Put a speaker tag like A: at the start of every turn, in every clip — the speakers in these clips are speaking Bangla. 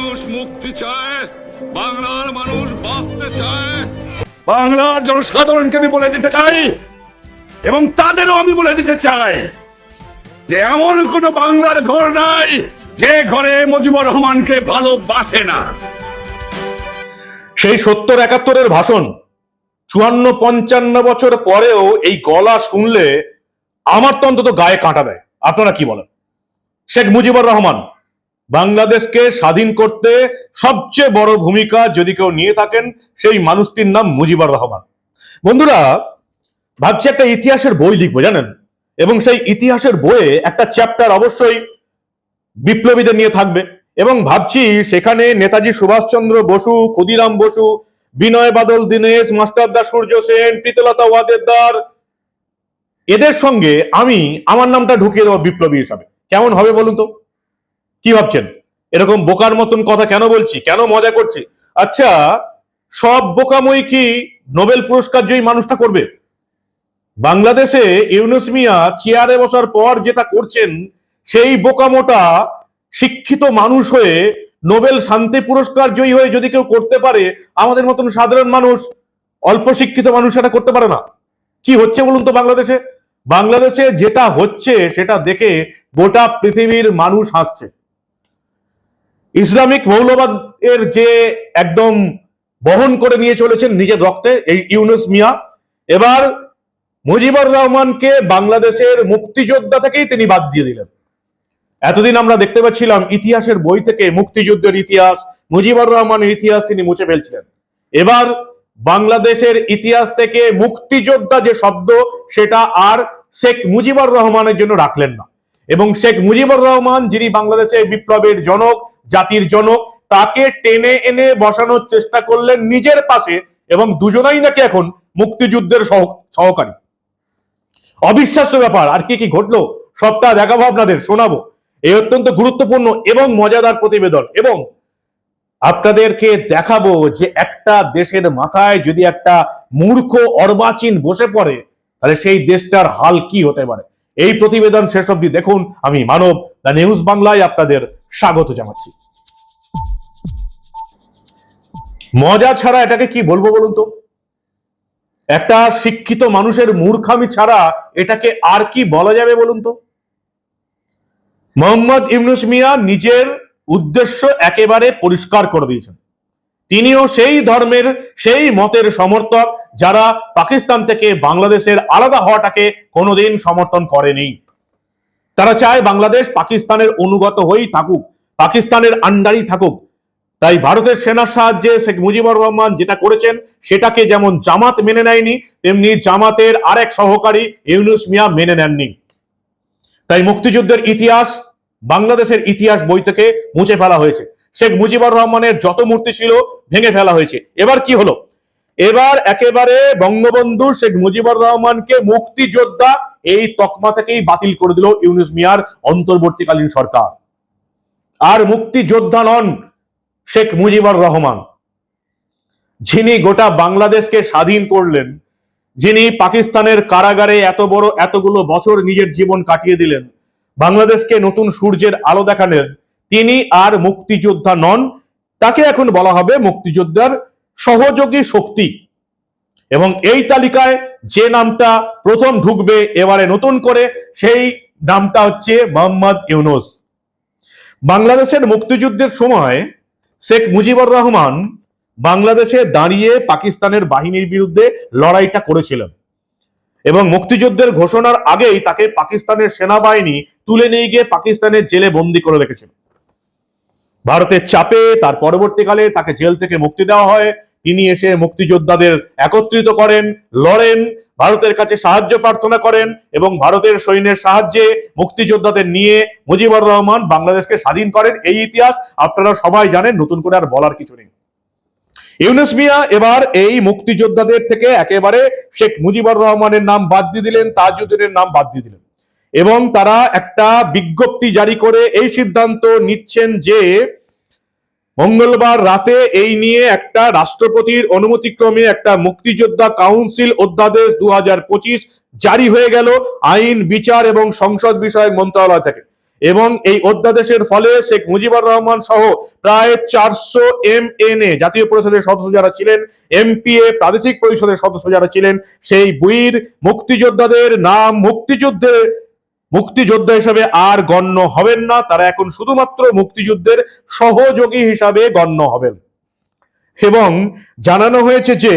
A: মানুষ মুক্তি চায় বাংলার মানুষ বাঁচতে চায়। বাংলার জনসাধারণকে আমি বলে দিতে চাই এবং তাদেরও আমি বলে দিতে চাই যে এমন কোন বাংলার ঘর নাই যে ঘরে মুজিবুর রহমানকে ভালোবাসে না।
B: সেই সত্তর একাত্তরের ভাষণ চুয়ান্ন পঞ্চান্ন বছর পরেও এই গলা শুনলে আমার তো অন্তত গায়ে কাঁটা দেয়। আপনারা কি বলেন? শেখ মুজিবুর রহমান বাংলাদেশকে স্বাধীন করতে সবচেয়ে বড় ভূমিকা যদি কেউ নিয়ে থাকেন, সেই মানুষটির নাম মুজিবুর রহমান। বন্ধুরা, ভাবছি একটা ইতিহাসের বই লিখব, জানেন? এবং সেই ইতিহাসের বইয়ে একটা চ্যাপ্টার অবশ্যই বিপ্লবীদের নিয়ে থাকবে। এবং ভাবছি সেখানে নেতাজি সুভাষচন্দ্র বসু, ক্ষুদিরাম বসু, বিনয় বাদল, দীনেশ মাস্টারদা সূর্য সেন, প্রীতলতা ওয়াদেদার, এদের সঙ্গে আমি আমার নামটা ঢুকিয়ে দেবো বিপ্লবী হিসাবে। কেমন হবে বলুন তো? কি ভাবছেন? এরকম বোকার মতন কথা কেন বলছি? কেন মজা করছি? আচ্ছা সব বোকাময় কি নোবেল পুরস্কার জয়ী মানুষটা করবে? বাংলাদেশে ইউনুস মিয়া চেয়ারে বসার পর যেটা করছেন, সেই বোকামোটা শিক্ষিত মানুষ হয়ে নোবেল শান্তি পুরস্কার জয়ী হয়ে যদি কেউ করতে পারে, আমাদের মতন সাধারণ মানুষ অল্প শিক্ষিত মানুষ সেটা করতে পারে না। কি হচ্ছে বলুন তো বাংলাদেশে? বাংলাদেশে যেটা হচ্ছে, সেটা দেখে গোটা পৃথিবীর মানুষ হাসছে। ইসলামিক মৌলবাদ এর যে একদম বহন করে নিয়ে চলেছেন নিজের রক্তে, এই ইউনুস মিয়া। এবার মুজিবুর রহমানকে বাংলাদেশের মুক্তিযোদ্ধা থেকেই তিনি বাদ দিয়ে দিলেন। এতদিন আমরা দেখতে পাচ্ছিলাম ইতিহাসের বই থেকে মুক্তিযুদ্ধের ইতিহাস, মুজিবুর রহমানের ইতিহাস তিনি মুছে ফেলছিলেন। এবার বাংলাদেশের ইতিহাস থেকে মুক্তিযোদ্ধা যে শব্দ, সেটা আর শেখ মুজিবুর রহমানের জন্য রাখলেন না। এবং শেখ মুজিবুর রহমান, যিনি বাংলাদেশের বিপ্লবের জনক জাতির জনক, তাকে টেনে এনে বসানোর চেষ্টা করলেন নিজের পাশে এবং দুজনাই নাকি এখন মুক্তিযুদ্ধের সহ- সহকারী। অবিশ্বাস্য ব্যাপার, আর কি কি ঘটলো সবটা দেখাবো আপনাদের, শোনাবো। এই অত্যন্ত গুরুত্বপূর্ণ এবং মজাদার প্রতিবেদন এবং আপনাদেরকে দেখাবো যে একটা দেশের মাথায় যদি একটা মূর্খ অর্বাচীন বসে পড়ে, তাহলে সেই দেশটার হাল কি হতে পারে? এই প্রতিবেদন শেষ অবধি দেখুন। আমি মানব, দ্য নিউজ বাংলায় আপনাদের স্বাগত জানাচ্ছি। মজা ছাড়া এটাকে কি বলব বলুন তো? একটা শিক্ষিত মানুষের মূর্খামি ছাড়া এটাকে আর কি বলা যাবে বলুন তো? মোহাম্মদ ইবনুস মিয়া নিজের উদ্দেশ্য একেবারে পরিষ্কার করে দিয়েছেন। তিনিও সেই ধর্মের, সেই মতের সমর্থক যারা পাকিস্তান থেকে বাংলাদেশের আলাদা হওয়াটাকে কোনোদিন সমর্থন করেনি। তারা চায় বাংলাদেশ পাকিস্তানের অনুগত হয়েই থাকুক, পাকিস্তানের আন্ডারই থাকুক। তাই ভারতের সেনার সাহায্যে শেখ মুজিবুর রহমান যেটা করেছেন, সেটাকে যেমন জামাত মেনে নেয়নি, তেমনি জামাতের আরেক সহকারী ইউনুস মিয়া মেনে নেননি। তাই মুক্তিযুদ্ধের ইতিহাস, বাংলাদেশের ইতিহাস বই থেকে মুছে ফেলা হয়েছে। শেখ মুজিবুর রহমানের যত মূর্তি ছিল ভেঙে ফেলা হয়েছে। এবার কি হলো? এবার একেবারে বঙ্গবন্ধু শেখ মুজিবুর রহমানকে মুক্তিযোদ্ধা এই তকমা থেকেই বাতিল করে দিল ইউনুস মিয়ার অন্তর্বর্তীকালীন সরকার। আর মুক্তিযোদ্ধা নন শেখ মুজিবুর রহমান। যিনি গোটা বাংলাদেশকে স্বাধীন করলেন, যিনি পাকিস্তানের কারাগারে এত বড় এতগুলো বছর নিজের জীবন কাটিয়ে দিলেন, বাংলাদেশকে নতুন সূর্যের আলো দেখালেন, তিনি আর মুক্তিযোদ্ধা নন, তাকে এখন বলা হবে মুক্তিযোদ্ধার সহযোগী শক্তি। এবং এই তালিকায় যে নামটা প্রথম ঢুকবে এবারে নতুন করে, সেই নামটা হচ্ছে মোহাম্মদ ইউনুস। বাংলাদেশের মুক্তিযুদ্ধের সময় শেখ মুজিবুর রহমান বাংলাদেশে দাঁড়িয়ে পাকিস্তানের বাহিনীর বিরুদ্ধে লড়াইটা করেছিলেন এবং মুক্তিযুদ্ধের ঘোষণার আগেই তাকে পাকিস্তানের সেনাবাহিনী তুলে নিয়ে গিয়ে পাকিস্তানের জেলে বন্দি করে রেখেছিল। ভারতের চাপে তার পরবর্তীকালে তাকে জেল থেকে মুক্তি দেওয়া হয়। তিনি এসে মুক্তিযোদ্ধাদের একত্রিত করেন, লড়েন, ভারতের কাছে সাহায্য প্রার্থনা করেন এবং ভারতের সৈন্যের সাহায্যে মুক্তিযোদ্ধাদের নিয়ে মুজিবুর রহমান বাংলাদেশকে স্বাধীন করেন। এই ইতিহাস আপনারা সবাই জানেন, নতুন করে আর বলার কিছু নেই। ইউনুস মিয়া এবার এই মুক্তিযোদ্ধাদের থেকে একেবারে শেখ মুজিবুর রহমানের নাম বাদ দিয়ে দিলেন, তাজউদ্দিনের নাম বাদ দিয়ে দিলেন। এবং তারা একটা বিজ্ঞপ্তি জারি করে এই সিদ্ধান্ত নিচ্ছেন যে মঙ্গলবার রাতে এই নিয়ে একটা রাষ্ট্রপতির অনুমতিক্রমে একটা মুক্তিযোদ্ধা কাউন্সিল অধ্যাদেশ দুহাজার পঁচিশ জারি হয়ে গেল আইন, বিচার এবং সংসদ বিষয়ক মন্ত্রণালয় থেকে। এবং এই অধ্যাদেশের ফলে শেখ মুজিবুর রহমান সহ প্রায় চারশো এম এন এ জাতীয় পরিষদের সদস্য যারা ছিলেন, এমপিএ প্রাদেশিক পরিষদের সদস্য যারা ছিলেন, সেই বীর মুক্তিযোদ্ধাদের নাম মুক্তিযুদ্ধের মুক্তিযোদ্ধা হিসাবে আর গণ্য হবেন না। তারা এখন শুধুমাত্র মুক্তিযুদ্ধের সহযোগী হিসাবে গণ্য হবেন। এবং জানানো হয়েছে যে,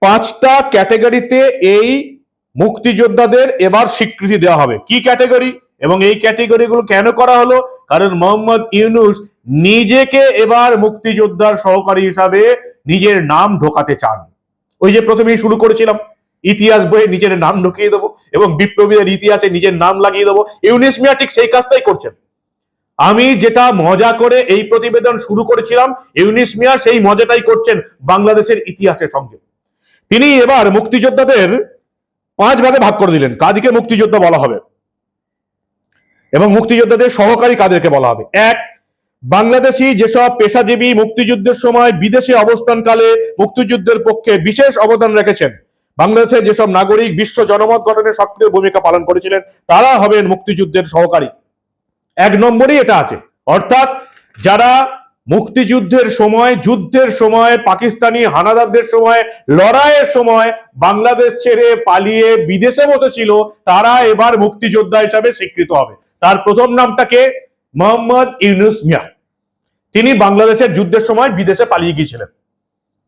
B: পাঁচটা ক্যাটেগরিতে এই মুক্তিযোদ্ধাদের এবার স্বীকৃতি দেওয়া হবে। কি ক্যাটেগরি? এবং এই ক্যাটাগরিগুলো কেন করা হলো? কারণ মোহাম্মদ ইউনুস নিজেকে এবার মুক্তিযোদ্ধার সহকারী হিসাবে নিজের নাম ঢোকাতে চান। ওই যে প্রথমেই শুরু করেছিলাম। ইতিহাস বইয়ে নিজের নাম ঢুকিয়ে দেবো এবং বিপ্লবীদের ইতিহাসে নিজের নাম লাগিয়ে দেবো। ইউনিস মিয়া ঠিক সেই কাজটাই করছেন। আমি যেটা মজা করে এই প্রতিবেদন শুরু করেছিলাম ইউনিস মিয়া সেই মজাটাই করছেন বাংলাদেশের ইতিহাসের সঙ্গে। তিনি এবার মুক্তিযোদ্ধাদের পাঁচ ভাগে ভাগ করে দিলেন। কাদিকে মুক্তিযোদ্ধা বলা হবে এবং মুক্তিযোদ্ধাদের সহকারী কাদেরকে বলা হবে। এক, বাংলাদেশি যেসব পেশাজীবী মুক্তিযুদ্ধের সময় বিদেশে অবস্থানকালে মুক্তিযুদ্ধের পক্ষে বিশেষ অবদান রেখেছেন বাংলাদেশের যেসব নাগরিক বিশ্ব জনমত গঠনে সক্রিয় ভূমিকা পালন করেছিলেন, তারা হবেন মুক্তিযুদ্ধের সহকারী। এক নম্বরই এটা আছে। অর্থাৎ যারা মুক্তিযুদ্ধের সময়, যুদ্ধের সময়, পাকিস্তানি হানাদারদের সময়, লড়াইয়ের সময় বাংলাদেশ ছেড়ে পালিয়ে বিদেশে বসেছিল, তারা এবার মুক্তিযোদ্ধা হিসাবে স্বীকৃত হবে। তার প্রথম নামটাকে মোহাম্মদ ইউনুস মিয়া। তিনি বাংলাদেশের যুদ্ধের সময় বিদেশে পালিয়ে গিয়েছিলেন।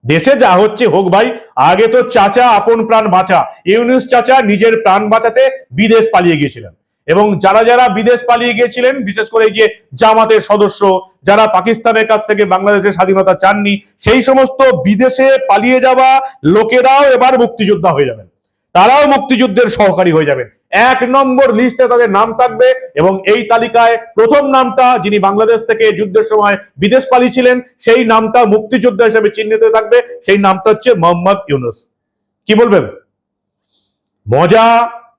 B: দেশে যা হচ্ছে হোক ভাই, আগে তো চাচা আপন প্রাণ বাঁচা। ইউনুস চাচা নিজের প্রাণ বাঁচাতে বিদেশ পালিয়ে গিয়েছিলেন। এবং যারা যারা বিদেশ পালিয়ে গিয়েছিলেন, বিশেষ করে এই যে জামাতের সদস্য, যারা পাকিস্তানের কাছ থেকে বাংলাদেশের স্বাধীনতা চাননি, সেই সমস্ত বিদেশে পালিয়ে যাওয়া লোকেরাও এবার মুক্তিযোদ্ধা হয়ে যাবেন। তারাও মুক্তিযুদ্ধের সহকারী হয়ে যাবেন। এক নম্বর লিস্টে তাদের নাম থাকবে এবং এই তালিকায় প্রথম নামটা যিনি বাংলাদেশ থেকে যুদ্ধের সময় বিদেশ পালিয়েছিলেন, সেই নামটা মুক্তিযোদ্ধা হিসেবে চিহ্নিত থাকবে। সেই নামটা হচ্ছে মোহাম্মদ ইউনুস। কি বলবেন? মজা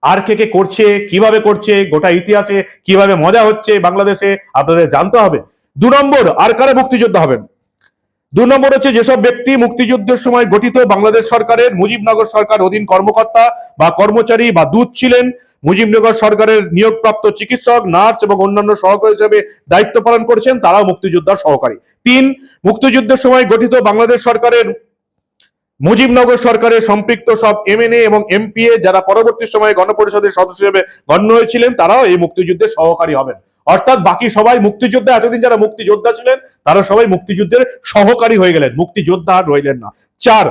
B: আর কে কে করছে, কীভাবে করছে, গোটা ইতিহাসে কীভাবে মজা হচ্ছে বাংলাদেশে, আপনাদের জানতে হবে। দু নম্বর, আর কারা মুক্তিযোদ্ধা হবেন? দু নম্বর হচ্ছে যেসব ব্যক্তি মুক্তিযুদ্ধের সময় গঠিত বাংলাদেশ সরকারের মুজিবনগর সরকার অধীন কর্মকর্তা বা কর্মচারী বা দূত ছিলেন, মুজিবনগর সরকারের নিয়োগপ্রাপ্ত চিকিৎসক, নার্স এবং অন্যান্য সহকারী হিসেবে দায়িত্ব পালন করেছেন, তারাও মুক্তিযোদ্ধার সহকারী। তিন, মুক্তিযুদ্ধের সময় গঠিত বাংলাদেশ সরকারের মুজিবনগর সরকারের সম্পৃক্ত সব এমএনএ এবং এমপিএ যারা পরবর্তী সময়ে গণপরিষদের সদস্য হিসেবে গণ্য হয়েছিলেন, তারাও এই মুক্তিযুদ্ধের সহকারী হবেন। অর্থাৎ বাকি সবাই মুক্তিযোদ্ধা, এতদিন যারা মুক্তিযোদ্ধা ছিলেন, তারা সবাই মুক্তিযুদ্ধের সহকারী হয়ে গেলেন, মুক্তিযোদ্ধা আর রইলেন না। চার,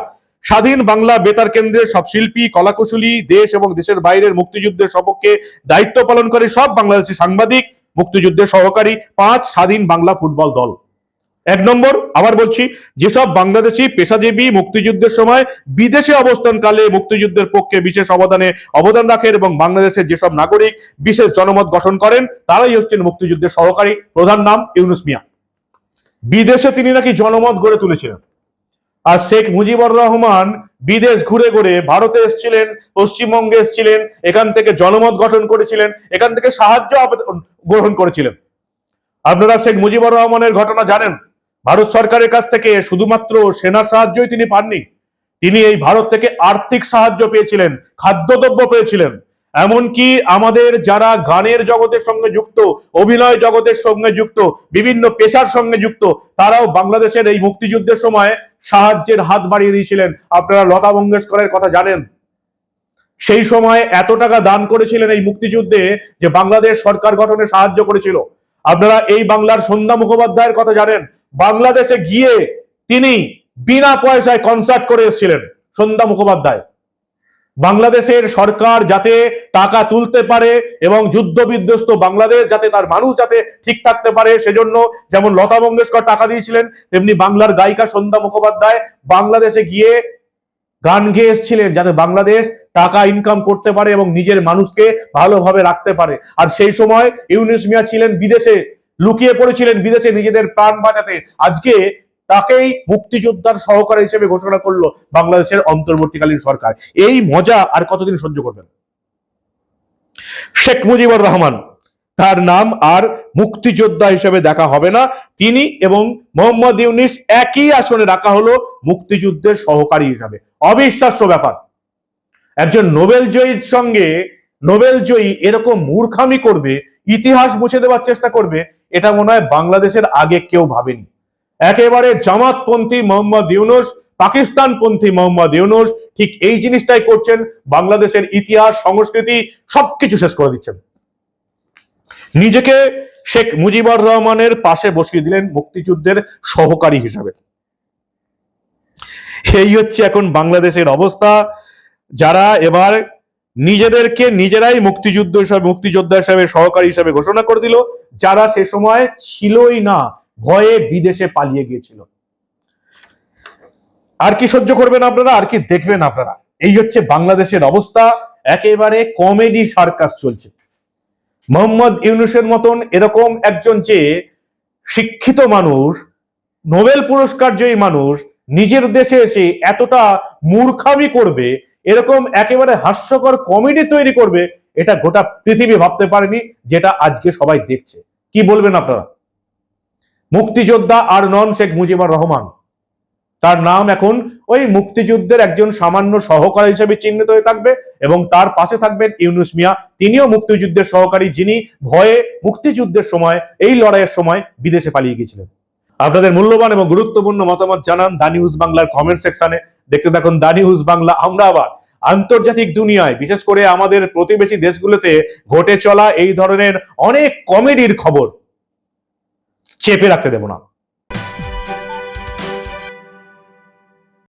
B: স্বাধীন বাংলা বেতার কেন্দ্রের সব শিল্পী, কলাকুশলী, দেশ এবং দেশের বাইরের মুক্তিযুদ্ধের সপক্ষে দায়িত্ব পালন করে সব বাংলাদেশি সাংবাদিক, মুক্তিযুদ্ধের সহকারী, পাঁচ, স্বাধীন বাংলা ফুটবল দল। এক নম্বর, আবার বলছি, যেসব বাংলাদেশি পেশাজীবী মুক্তিযুদ্ধের সময় বিদেশে অবস্থানকালে মুক্তিযুদ্ধের পক্ষে বিশেষ অবদানে অবদান রাখেন এবং বাংলাদেশের যেসব নাগরিক বিশেষ জনমত গঠন করেন, তারাই হচ্ছেন মুক্তিযুদ্ধের সহকারী প্রধান নাম ইউনুস মিয়া। বিদেশে তিনি নাকি জনমত গড়ে তুলেছিলেন। আর শেখ মুজিবুর রহমান বিদেশ ঘুরে ঘুরে ভারতে এসেছিলেন, পশ্চিমবঙ্গে এসেছিলেন, এখান থেকে জনমত গঠন করেছিলেন, এখান থেকে সাহায্য গ্রহণ করেছিলেন। আপনারা শেখ মুজিবুর রহমানের ঘটনা জানেন? ভারত সরকারের কাছ থেকে শুধুমাত্র সেনার সাহায্যই তিনি পাননি, তিনি এই ভারত থেকে আর্থিক সাহায্য পেয়েছিলেন, খাদ্যদ্রব্য পেয়েছিলেন। এমনকি আমাদের যারা গানের জগতের সঙ্গে যুক্ত, অভিনয় জগতের সঙ্গে যুক্ত, বিভিন্ন পেশার সঙ্গে যুক্ত, তারাও বাংলাদেশের এই মুক্তিযুদ্ধের সময় সাহায্যের হাত বাড়িয়ে দিয়েছিলেন। আপনারা লতা মঙ্গেশকরের কথা জানেন। সেই সময় এত টাকা দান করেছিলেন এই মুক্তিযুদ্ধে যে বাংলাদেশ সরকার গঠনে সাহায্য করেছিল। আপনারা এই বাংলার সন্ধ্যা মুখোপাধ্যায়ের কথা জানেন বাংলাদেশে গিয়ে তিনি বিনা পয়সায় কনসার্ট করে এসেছিলেন, সন্ধ্যা মুখোপাধ্যায়। বাংলাদেশের সরকার যাতে টাকা তুলতে পারে এবং যুদ্ধ বিধ্বস্ত বাংলাদেশ যাতে তার মানুষ যাতে ঠিক থাকতে পারে, সেজন্য যেমন লতা মঙ্গেশকর টাকা দিয়েছিলেন, তেমনি বাংলার গায়িকা সন্ধ্যা মুখোপাধ্যায় বাংলাদেশে গিয়ে গান গেয়ে এসেছিলেন যাতে বাংলাদেশ টাকা ইনকাম করতে পারে এবং নিজের মানুষকে ভালোভাবে রাখতে পারে। আর সেই সময় ইউনুস মিয়া ছিলেন বিদেশে। লুকিয়ে পড়েছিলেন বিদেশে নিজেদের প্রাণ বাঁচাতে। আজকে তাকেই মুক্তিযোদ্ধার সহকারী হিসেবে ঘোষণা করল বাংলাদেশের অন্তর্বর্তীকালীন সরকার। এই মজা আর কতদিন সহ্য করবেন? শেখ মুজিবুর রহমান, তার নাম আর মুক্তিযোদ্ধা হিসেবে দেখা হবে না। তিনি এবং মোহাম্মদ ইউনিস একই আসনে রাখা হলো মুক্তিযুদ্ধের সহকারী হিসাবে। অবিশ্বাস্য ব্যাপার। একজন নোবেল জয়ীর সঙ্গে নোবেল জয়ী এরকম মূর্খামি করবে ইতিহাস মুছে দেওয়ার চেষ্টা করবে, এটা মনে হয় বাংলাদেশের আগে কেউ ভাবেনি। একেবারে জামাতপন্থী মোহাম্মদ ইউনুস, পাকিস্তানপন্থী মোহাম্মদ ইউনুস, ঠিক এই জিনিসটাই করছেন, বাংলাদেশের ইতিহাস, সংস্কৃতি সবকিছু শেষ করে দিচ্ছেন। নিজেকে শেখ মুজিবুর রহমানের পাশে বসিয়ে দিলেন মুক্তিযুদ্ধের সহকারী হিসাবে। এই হচ্ছে এখন বাংলাদেশের অবস্থা। যারা এবার নিজেদেরকে নিজেরাই মুক্তিযুদ্ধ হিসাবে, মুক্তিযোদ্ধা হিসাবে, সহকারী হিসাবে ঘোষণা করে দিল, যারা সে সময় ছিলই না, ভয়ে বিদেশে পালিয়ে গিয়েছিল। আর কি সহ্য করবেন আপনারা? আর কি দেখবেন আপনারা? এই হচ্ছে বাংলাদেশের অবস্থা। একেবারে কমেডি সার্কাস চলছে। মোহাম্মদ ইউনুসের মতন এরকম একজন যে শিক্ষিত মানুষ, নোবেল পুরস্কার জয়ী মানুষ, নিজের দেশে এসে এতটা মূর্খামি করবে এরকম একেবারে হাস্যকর কমেডি তৈরি করবে, এটা গোটা পৃথিবী ভাবতে পারেনি, যেটা আজকে সবাই দেখছে। কি বলবেন আপনারা? মুক্তিযোদ্ধা আর নন শেখ মুজিবুর রহমান। তার নাম এখন ওই মুক্তিযুদ্ধের একজন সামান্য সহকারী হিসেবে চিহ্নিত হয়ে থাকবে এবং তার পাশে থাকবেন ইউনুস মিয়া। তিনিও মুক্তিযুদ্ধের সহকারী, যিনি ভয়ে মুক্তিযুদ্ধের সময়, এই লড়াইয়ের সময় বিদেশে পালিয়ে গিয়েছিলেন। আপনাদের মূল্যবান এবং গুরুত্বপূর্ণ মতামত জানান দা নিউজ বাংলার কমেন্ট সেকশনে দেখতে থাকুন দা নিউজ বাংলা, আমরা আবার আন্তর্জাতিক দুনিয়ায়, বিশেষ করে আমাদের প্রতিবেশী দেশগুলোতে ঘটে চলা এই ধরনের অনেক কমেডির খবর চেপে রাখতে দেব না।